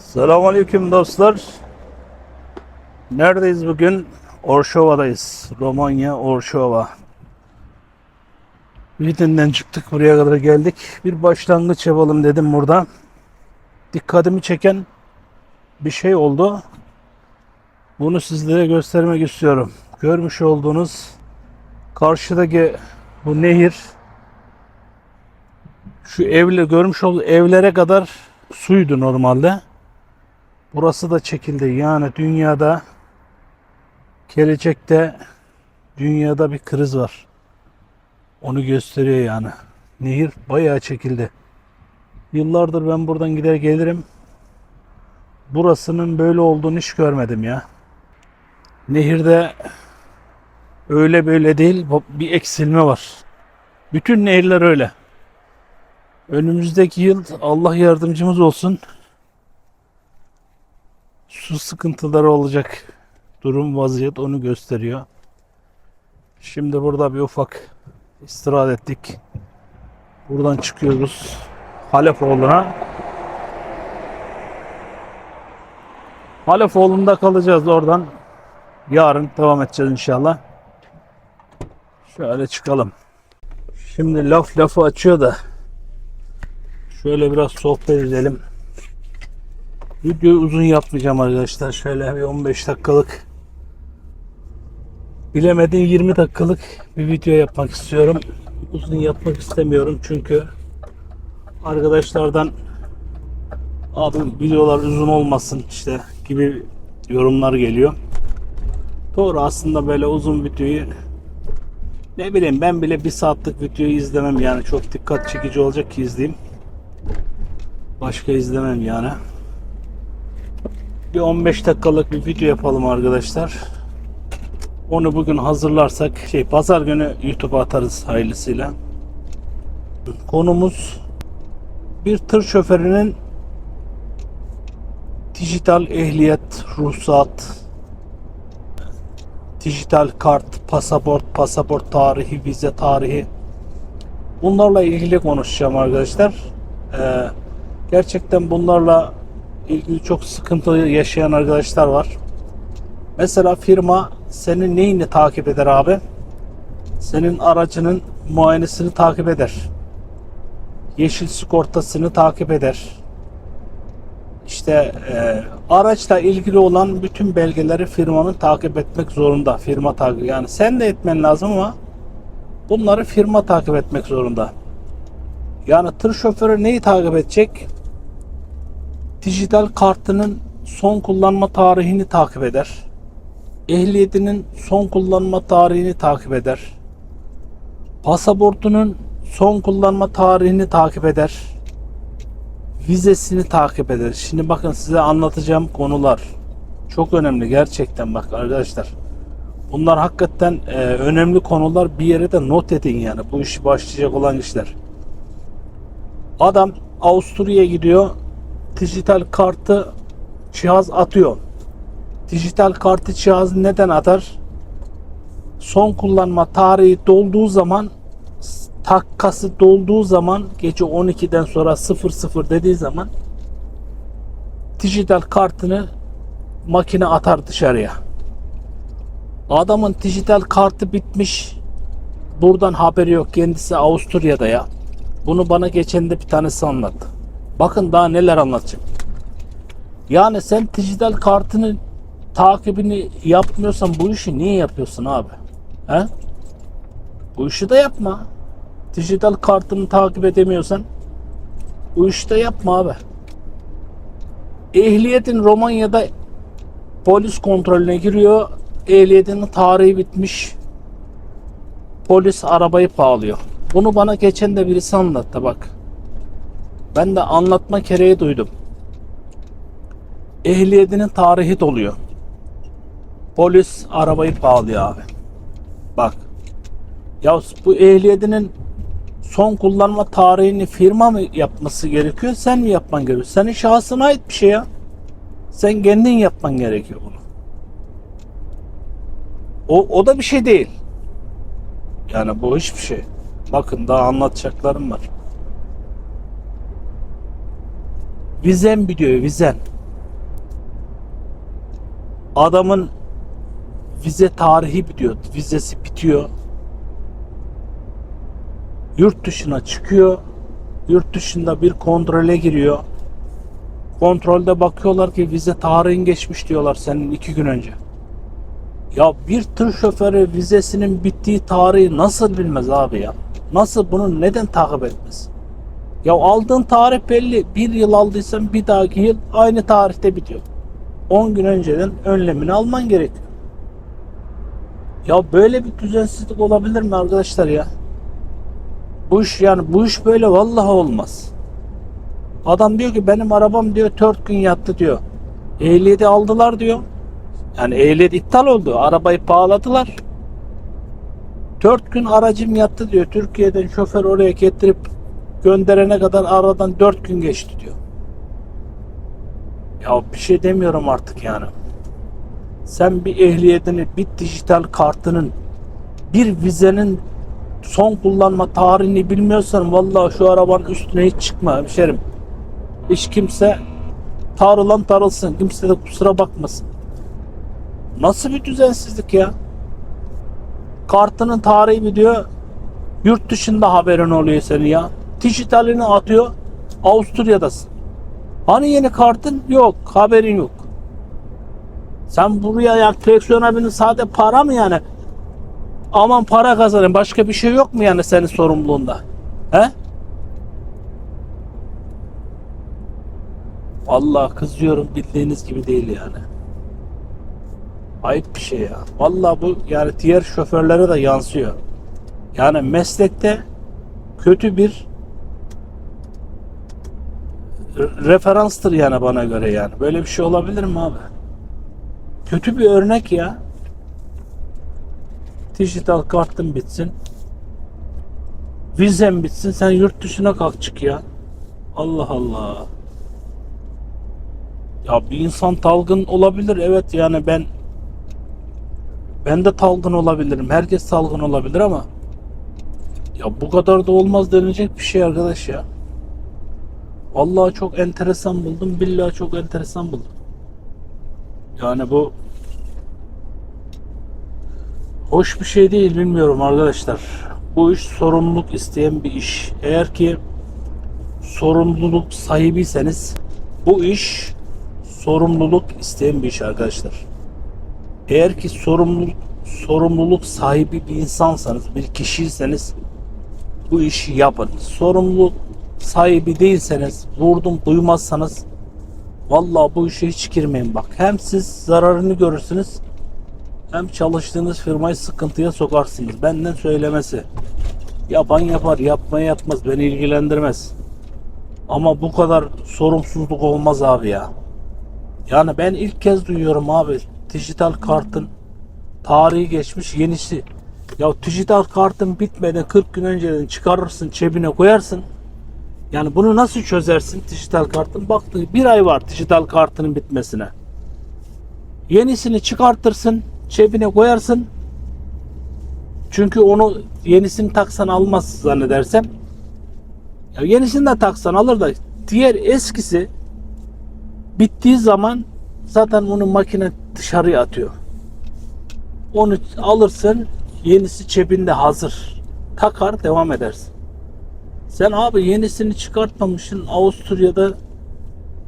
Selamünaleyküm dostlar. Neredeyiz bugün? Orşova'dayız. Romanya Orşova. Vidin'den çıktık buraya kadar geldik. Bir başlangıç yapalım dedim burada. Dikkatimi çeken bir şey oldu. Bunu sizlere göstermek istiyorum. Görmüş olduğunuz karşıdaki bu nehir şu evle görmüş olduğu evlere kadar suydu normalde. Burası da çekildi. Yani dünyada gelecekte dünyada bir kriz var. Onu gösteriyor yani. Nehir bayağı çekildi. Yıllardır ben buradan gider gelirim. Burasının böyle olduğunu hiç görmedim ya. Nehirde öyle böyle değil bir eksilme var. Bütün nehirler öyle. Önümüzdeki yıl Allah yardımcımız olsun su sıkıntıları olacak durum vaziyet onu gösteriyor. Şimdi burada bir ufak istirahat ettik. Buradan çıkıyoruz Halefoğlu'na. Halefoğlu'nda kalacağız oradan. Yarın devam edeceğiz inşallah. Şöyle çıkalım. Şimdi laf lafı açıyor da şöyle biraz sohbet edelim. Videoyu uzun yapmayacağım arkadaşlar. Şöyle bir 15 dakikalık bilemedin 20 dakikalık bir video yapmak istiyorum. Uzun yapmak istemiyorum çünkü arkadaşlardan abi videolar uzun olmasın işte gibi yorumlar geliyor. Doğru aslında böyle uzun videoyu ne bileyim ben bile bir saatlik videoyu izlemem yani çok dikkat çekici olacak ki izleyeyim. Başka izlemem yani. Bir 15 dakikalık bir video yapalım arkadaşlar. Onu bugün hazırlarsak şey pazar günü YouTube'a atarız hayırlısıyla. Konumuz bir tır şoförünün dijital ehliyet, ruhsat, dijital kart, pasaport, pasaport tarihi, vize tarihi bunlarla ilgili konuşacağım arkadaşlar. Ee, gerçekten bunlarla ilgili çok sıkıntı yaşayan arkadaşlar var. Mesela firma senin neyini takip eder abi? Senin aracının muayenesini takip eder. Yeşil sigortasını takip eder. İşte e, araçla ilgili olan bütün belgeleri firmanın takip etmek zorunda. Firma takip yani sen de etmen lazım ama bunları firma takip etmek zorunda. Yani tır şoförü neyi takip edecek? Dijital kartının son kullanma tarihini takip eder. Ehliyetinin son kullanma tarihini takip eder. Pasaportunun son kullanma tarihini takip eder. Vizesini takip eder. Şimdi bakın size anlatacağım konular çok önemli gerçekten bak arkadaşlar. Bunlar hakikaten e, önemli konular. Bir yere de not edin yani. Bu işi başlayacak olan işler. Adam Avusturya'ya gidiyor dijital kartı cihaz atıyor. Dijital kartı cihaz neden atar? Son kullanma tarihi dolduğu zaman takkası dolduğu zaman gece 12'den sonra 00 dediği zaman dijital kartını makine atar dışarıya. Adamın dijital kartı bitmiş. Buradan haberi yok. Kendisi Avusturya'da ya. Bunu bana geçen de bir tanesi anlattı. Bakın daha neler anlatacağım. Yani sen dijital kartını takibini yapmıyorsan bu işi niye yapıyorsun abi? He? Bu işi de yapma. Dijital kartını takip edemiyorsan bu işi de yapma abi. Ehliyetin Romanya'da polis kontrolüne giriyor. Ehliyetinin tarihi bitmiş. Polis arabayı bağlıyor. Bunu bana geçen de birisi anlattı bak. Ben de anlatma gereği duydum. Ehliyetinin tarihi doluyor. Polis arabayı bağlıyor abi. Bak. Ya bu ehliyetinin son kullanma tarihini firma mı yapması gerekiyor? Sen mi yapman gerekiyor? Senin şahsına ait bir şey ya. Sen kendin yapman gerekiyor bunu. O, o da bir şey değil. Yani bu hiçbir şey. Bakın daha anlatacaklarım var. Vizen biliyor vizen. Adamın vize tarihi bitiyor. Vizesi bitiyor. Yurt dışına çıkıyor. Yurt dışında bir kontrole giriyor. Kontrolde bakıyorlar ki vize tarihin geçmiş diyorlar senin iki gün önce. Ya bir tır şoförü vizesinin bittiği tarihi nasıl bilmez abi ya? Nasıl bunu neden takip etmez? Ya aldığın tarih belli. Bir yıl aldıysan bir dahaki yıl aynı tarihte bitiyor. 10 gün önceden önlemini alman gerekiyor. Ya böyle bir düzensizlik olabilir mi arkadaşlar ya? Bu iş yani bu iş böyle vallahi olmaz. Adam diyor ki benim arabam diyor 4 gün yattı diyor. Ehliyeti aldılar diyor. Yani ehliyet iptal oldu. Arabayı bağladılar. 4 gün aracım yattı diyor. Türkiye'den şoför oraya getirip gönderene kadar aradan 4 gün geçti diyor. Ya bir şey demiyorum artık yani. Sen bir ehliyetini, bir dijital kartının, bir vizenin son kullanma tarihini bilmiyorsan vallahi şu arabanın üstüne hiç çıkma hemşerim. Hiç kimse tarılan tarılsın. Kimse de kusura bakmasın. Nasıl bir düzensizlik ya? Kartının tarihi bitiyor. Yurt dışında haberin oluyor senin ya. Dijitalini atıyor. Avusturya'dasın. Hani yeni kartın yok. Haberin yok. Sen buraya ya direksiyona bindin sade para mı yani? Aman para kazanın. Başka bir şey yok mu yani senin sorumluluğunda? He? Vallahi kızıyorum bildiğiniz gibi değil yani. Ayıp bir şey ya. Vallahi bu yani diğer şoförlere de yansıyor. Yani meslekte kötü bir referanstır yani bana göre yani. Böyle bir şey olabilir mi abi? Kötü bir örnek ya. Dijital kartın bitsin. Vizen bitsin. Sen yurt dışına kalk çık ya. Allah Allah. Ya bir insan talgın olabilir. Evet yani ben ben de talgın olabilirim. Herkes talgın olabilir ama ya bu kadar da olmaz denilecek bir şey arkadaş ya. Vallahi çok enteresan buldum. Billahi çok enteresan buldum. Yani bu hoş bir şey değil bilmiyorum arkadaşlar. Bu iş sorumluluk isteyen bir iş. Eğer ki sorumluluk sahibiyseniz bu iş sorumluluk isteyen bir iş arkadaşlar. Eğer ki sorumluluk sorumluluk sahibi bir insansanız, bir kişiyseniz bu işi yapın. Sorumluluk sahibi değilseniz, vurdum duymazsanız vallahi bu işe hiç girmeyin bak. Hem siz zararını görürsünüz hem çalıştığınız firmayı sıkıntıya sokarsınız. Benden söylemesi. Yapan yapar, yapmaya yapmaz. Beni ilgilendirmez. Ama bu kadar sorumsuzluk olmaz abi ya. Yani ben ilk kez duyuyorum abi. Dijital kartın tarihi geçmiş yenisi. Ya dijital kartın bitmeden 40 gün önceden çıkarırsın cebine koyarsın. Yani bunu nasıl çözersin dijital kartın? Baktın bir ay var dijital kartının bitmesine. Yenisini çıkartırsın, cebine koyarsın. Çünkü onu yenisini taksan almaz zannedersem. Ya yenisini de taksan alır da diğer eskisi bittiği zaman zaten onu makine dışarıya atıyor. Onu alırsın yenisi cebinde hazır. Takar devam edersin. Sen abi yenisini çıkartmamışsın Avusturya'da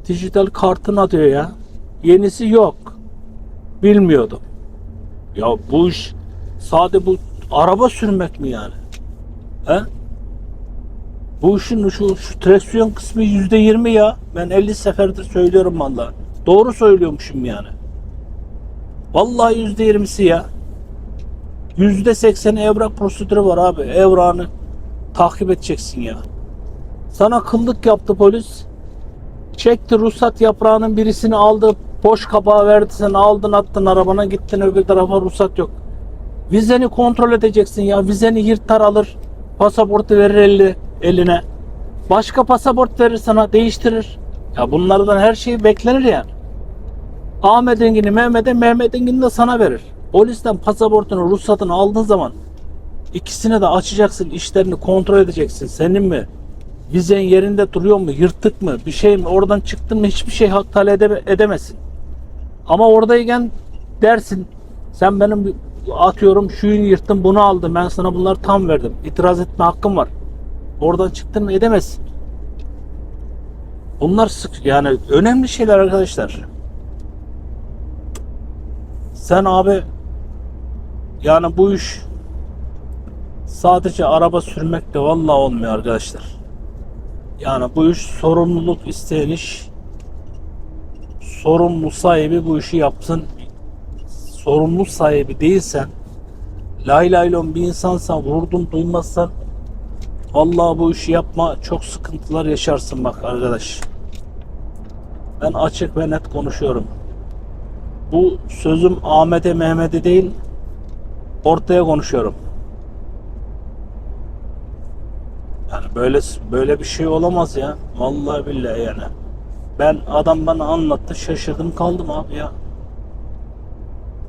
dijital kartın atıyor ya. Yenisi yok. Bilmiyordum. Ya bu iş sade bu araba sürmek mi yani? He? Bu işin şu, şu kısmı yüzde yirmi ya. Ben 50 seferdir söylüyorum valla. Doğru söylüyormuşum yani. Vallahi yüzde yirmisi ya. Yüzde sekseni evrak prosedürü var abi. Evrağını takip edeceksin ya. Sana kıllık yaptı polis. Çekti ruhsat yaprağının birisini aldı. Boş kapağı verdi sen aldın attın arabana gittin öbür tarafa ruhsat yok. Vizeni kontrol edeceksin ya. Vizeni yırtar alır. Pasaportu verir eli, eline. Başka pasaport verir sana değiştirir. Ya bunlardan her şey beklenir yani. Ahmet Engin'i Mehmet'e, Mehmet Engin'i de sana verir. Polisten pasaportunu, ruhsatını aldığın zaman ikisini de açacaksın, işlerini kontrol edeceksin. Senin mi? Vizen yerinde duruyor mu? Yırtık mı? Bir şey mi? Oradan çıktın mı hiçbir şey hak talep ede- edemezsin. Ama oradayken dersin. Sen benim atıyorum şuyu yırttın bunu aldım. Ben sana bunları tam verdim. İtiraz etme hakkım var. Oradan çıktın mı edemezsin. Bunlar sık yani önemli şeyler arkadaşlar. Sen abi yani bu iş sadece araba sürmekle vallahi olmuyor arkadaşlar. Yani bu iş sorumluluk isteyen iş. Sorumlu sahibi bu işi yapsın. Sorumlu sahibi değilsen lay lay lon bir insansan vurdun duymazsan vallahi bu işi yapma çok sıkıntılar yaşarsın bak arkadaş. Ben açık ve net konuşuyorum. Bu sözüm Ahmet'e Mehmet'e değil ortaya konuşuyorum. Yani böyle böyle bir şey olamaz ya. Vallahi billahi yani. Ben adam bana anlattı şaşırdım kaldım abi ya.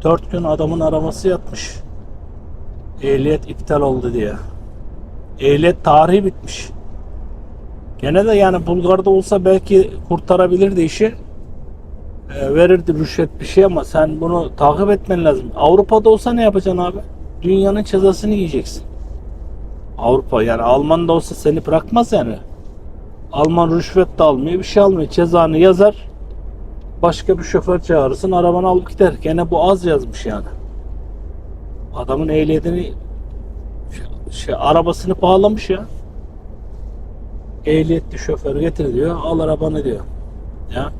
Dört gün adamın arabası yatmış. Ehliyet iptal oldu diye. Ehliyet tarihi bitmiş. Gene de yani Bulgar'da olsa belki kurtarabilirdi işi. E, verirdi rüşvet bir şey ama sen bunu takip etmen lazım. Avrupa'da olsa ne yapacaksın abi? Dünyanın cezasını yiyeceksin. Avrupa yani Alman da olsa seni bırakmaz yani. Alman rüşvet de almıyor, bir şey almıyor. Cezanı yazar. Başka bir şoför çağırırsın, arabanı alıp gider. Gene bu az yazmış yani. Adamın ehliyetini şey, arabasını bağlamış ya. Ehliyetli şoför getir diyor, al arabanı diyor. Ya.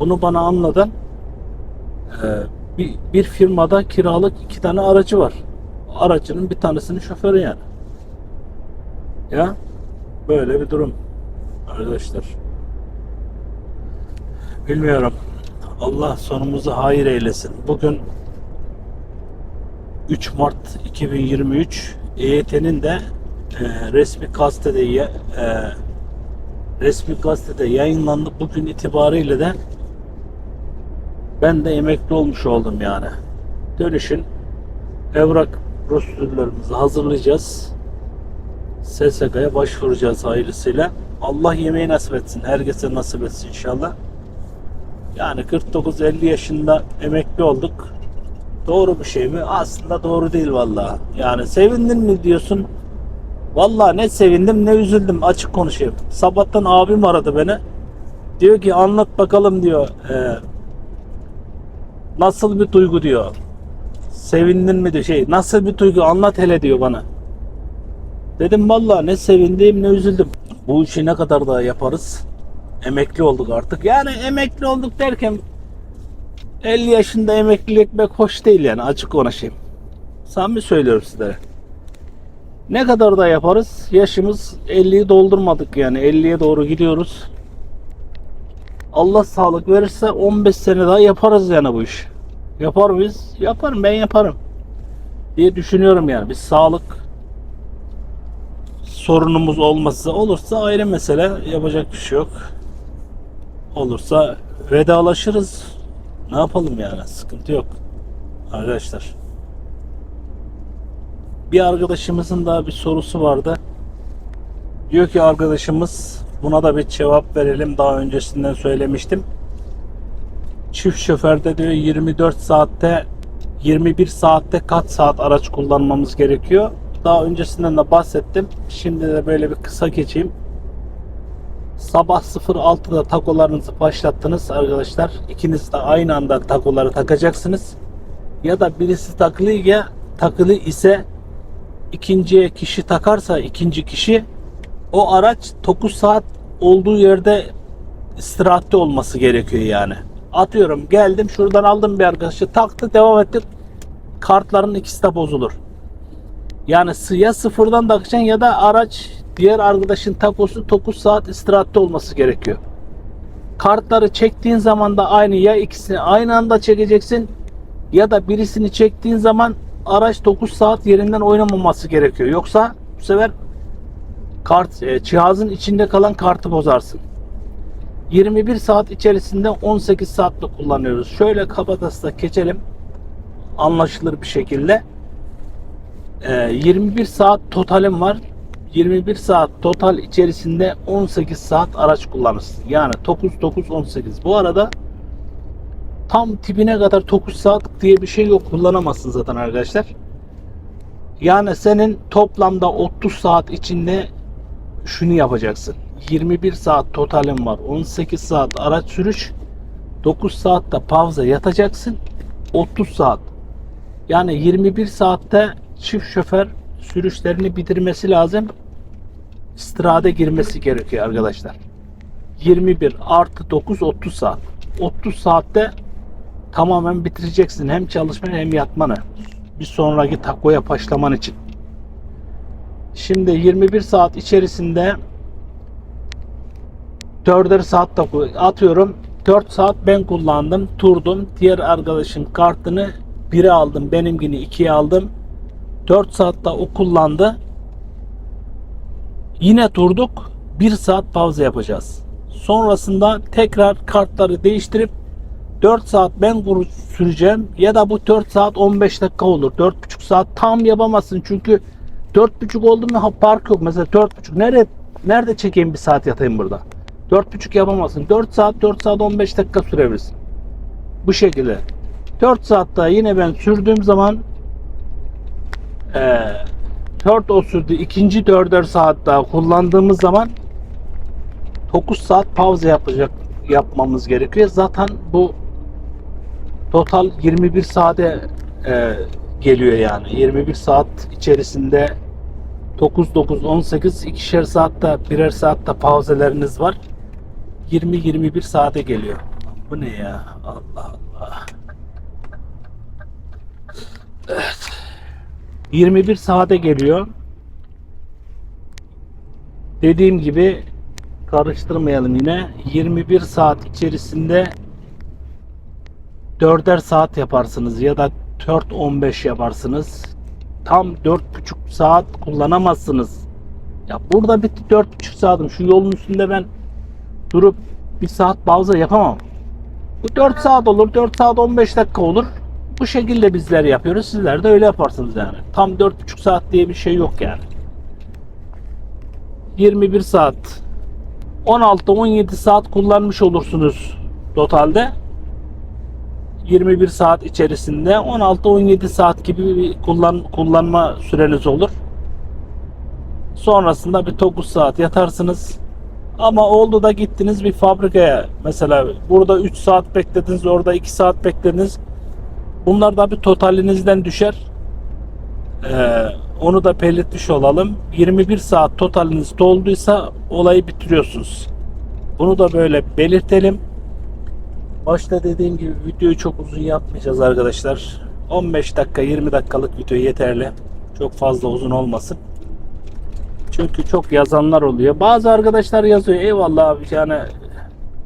Bunu bana anladan e, bir, bir firmada kiralık iki tane aracı var. Aracının bir tanesinin şoförü yani. Ya böyle bir durum arkadaşlar. Bilmiyorum. Allah sonumuzu hayır eylesin. Bugün 3 Mart 2023 EYT'nin de e, resmi gazetede e, resmi gazetede yayınlandı. Bugün itibariyle de ben de emekli olmuş oldum yani. Dönüşün evrak prosedürlerimizi hazırlayacağız. SSK'ya başvuracağız hayırlısıyla. Allah yemeği nasip etsin. Herkese nasip etsin inşallah. Yani 49-50 yaşında emekli olduk. Doğru bir şey mi? Aslında doğru değil vallahi. Yani sevindin mi diyorsun? Vallahi ne sevindim ne üzüldüm açık konuşayım. Sabahtan abim aradı beni. Diyor ki anlat bakalım diyor. Ee, nasıl bir duygu diyor. Sevindin mi diyor. Şey nasıl bir duygu anlat hele diyor bana. Dedim vallahi ne sevindim ne üzüldüm. Bu işi ne kadar daha yaparız? Emekli olduk artık. Yani emekli olduk derken 50 yaşında emeklilik pek hoş değil yani açık konuşayım. Samimi söylüyorum sizlere. Ne kadar da yaparız? Yaşımız 50'yi doldurmadık yani 50'ye doğru gidiyoruz. Allah sağlık verirse 15 sene daha yaparız yani bu iş. Yapar mıyız? Yaparım ben yaparım. Diye düşünüyorum yani. Biz sağlık sorunumuz olmazsa olursa ayrı mesele yapacak bir şey yok. Olursa vedalaşırız. Ne yapalım yani sıkıntı yok. Arkadaşlar. Bir arkadaşımızın daha bir sorusu vardı. Diyor ki arkadaşımız buna da bir cevap verelim. Daha öncesinden söylemiştim. Çift şoförde diyor 24 saatte 21 saatte kaç saat araç kullanmamız gerekiyor? Daha öncesinden de bahsettim. Şimdi de böyle bir kısa geçeyim. Sabah 06'da takolarınızı başlattınız arkadaşlar. İkiniz de aynı anda takoları takacaksınız. Ya da birisi takılı ya takılı ise ikinciye kişi takarsa ikinci kişi o araç 9 saat olduğu yerde istirahatte olması gerekiyor yani. Atıyorum geldim şuradan aldım bir arkadaşı taktı devam ettik. Kartların ikisi de bozulur. Yani ya sıfırdan takacaksın ya da araç diğer arkadaşın takosu 9 saat istirahatte olması gerekiyor. Kartları çektiğin zaman da aynı ya ikisini aynı anda çekeceksin ya da birisini çektiğin zaman araç 9 saat yerinden oynamaması gerekiyor. Yoksa bu sefer kart e, cihazın içinde kalan kartı bozarsın. 21 saat içerisinde 18 saatte kullanıyoruz. Şöyle kabadasla geçelim. Anlaşılır bir şekilde. Ee, 21 saat totalim var. 21 saat total içerisinde 18 saat araç kullanırsın. Yani 9 9 18. Bu arada tam tipine kadar 9 saat diye bir şey yok kullanamazsın zaten arkadaşlar. Yani senin toplamda 30 saat içinde şunu yapacaksın. 21 saat totalin var. 18 saat araç sürüş. 9 saatte pauza yatacaksın. 30 saat. Yani 21 saatte çift şoför sürüşlerini bitirmesi lazım. İstirahate girmesi gerekiyor arkadaşlar. 21 artı 9 30 saat. 30 saatte tamamen bitireceksin hem çalışmanı hem yatmanı. Bir sonraki takoya başlaman için. Şimdi 21 saat içerisinde 4'er saat taku atıyorum. 4 saat ben kullandım, turdum. Diğer arkadaşın kartını 1'e aldım, benimkini 2'ye aldım. 4 saatte o kullandı. Yine durduk. 1 saat pauza yapacağız. Sonrasında tekrar kartları değiştirip 4 saat ben süreceğim ya da bu 4 saat 15 dakika olur. 4,5 saat tam yapamazsın çünkü 4,5 oldu mu park yok. Mesela 4,5 nerede nerede çekeyim bir saat yatayım burada. 4,5 yapamazsın. 4 saat 4 saat 15 dakika sürebilirsin. Bu şekilde. 4 saatte yine ben sürdüğüm zaman eee 4 o sürdü. İkinci 4'er saat daha kullandığımız zaman 9 saat pauza yapacak yapmamız gerekiyor. Zaten bu total 21 saate e, geliyor yani. 21 saat içerisinde 9 9 18 ikişer saatte birer saatte pauzeleriniz var. 20 21 saate geliyor. Bu ne ya? Allah Allah. Evet. 21 saate geliyor. Dediğim gibi karıştırmayalım yine. 21 saat içerisinde 4'er saat yaparsınız ya da 4-15 yaparsınız. Tam 4,5 saat kullanamazsınız. Ya burada bitti 4,5 saatim. Şu yolun üstünde ben durup bir saat pauza yapamam. Bu 4 saat olur, 4 saat 15 dakika olur. Bu şekilde bizler yapıyoruz. Sizler de öyle yaparsınız yani. Tam 4,5 saat diye bir şey yok yani. 21 saat 16-17 saat kullanmış olursunuz totalde. 21 saat içerisinde 16-17 saat gibi bir kullan, kullanma süreniz olur. Sonrasında bir 9 saat yatarsınız. Ama oldu da gittiniz bir fabrikaya. Mesela burada 3 saat beklediniz, orada 2 saat beklediniz. Bunlar da bir totalinizden düşer. Ee, onu da belirtmiş olalım. 21 saat totaliniz dolduysa olayı bitiriyorsunuz. Bunu da böyle belirtelim. Başta dediğim gibi videoyu çok uzun yapmayacağız arkadaşlar. 15 dakika 20 dakikalık video yeterli. Çok fazla uzun olmasın. Çünkü çok yazanlar oluyor. Bazı arkadaşlar yazıyor. Eyvallah abi yani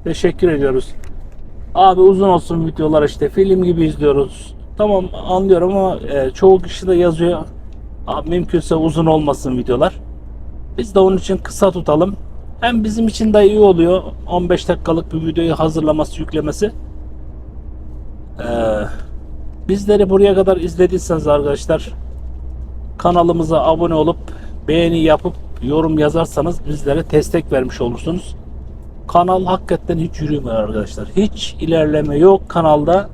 teşekkür ediyoruz. Abi uzun olsun videolar işte film gibi izliyoruz. Tamam anlıyorum ama e, çoğu kişi de yazıyor. Abi mümkünse uzun olmasın videolar. Biz de onun için kısa tutalım. Hem bizim için de iyi oluyor. 15 dakikalık bir videoyu hazırlaması, yüklemesi. Ee, bizleri buraya kadar izlediyseniz arkadaşlar kanalımıza abone olup beğeni yapıp yorum yazarsanız bizlere destek vermiş olursunuz. Kanal hakikaten hiç yürümüyor arkadaşlar. Hiç ilerleme yok kanalda.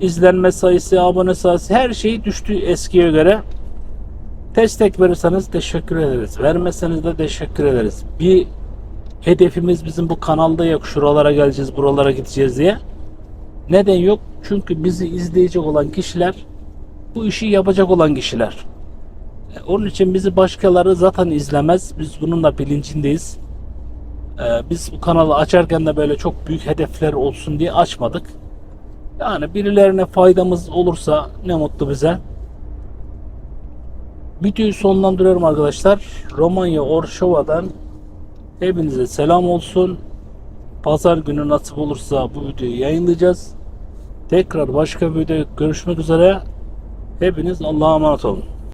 İzlenme sayısı, abone sayısı her şey düştü eskiye göre. Destek verirseniz teşekkür ederiz. Vermeseniz de teşekkür ederiz. Bir hedefimiz bizim bu kanalda yok. Şuralara geleceğiz, buralara gideceğiz diye. Neden yok? Çünkü bizi izleyecek olan kişiler bu işi yapacak olan kişiler. E, Onun için bizi başkaları zaten izlemez. Biz bunun da bilincindeyiz. Ee, Biz bu kanalı açarken de böyle çok büyük hedefler olsun diye açmadık. Yani birilerine faydamız olursa ne mutlu bize. Videoyu sonlandırıyorum arkadaşlar. Romanya Orşova'dan hepinize selam olsun. Pazar günü nasip olursa bu videoyu yayınlayacağız. Tekrar başka bir videoda görüşmek üzere. Hepiniz Allah'a emanet olun.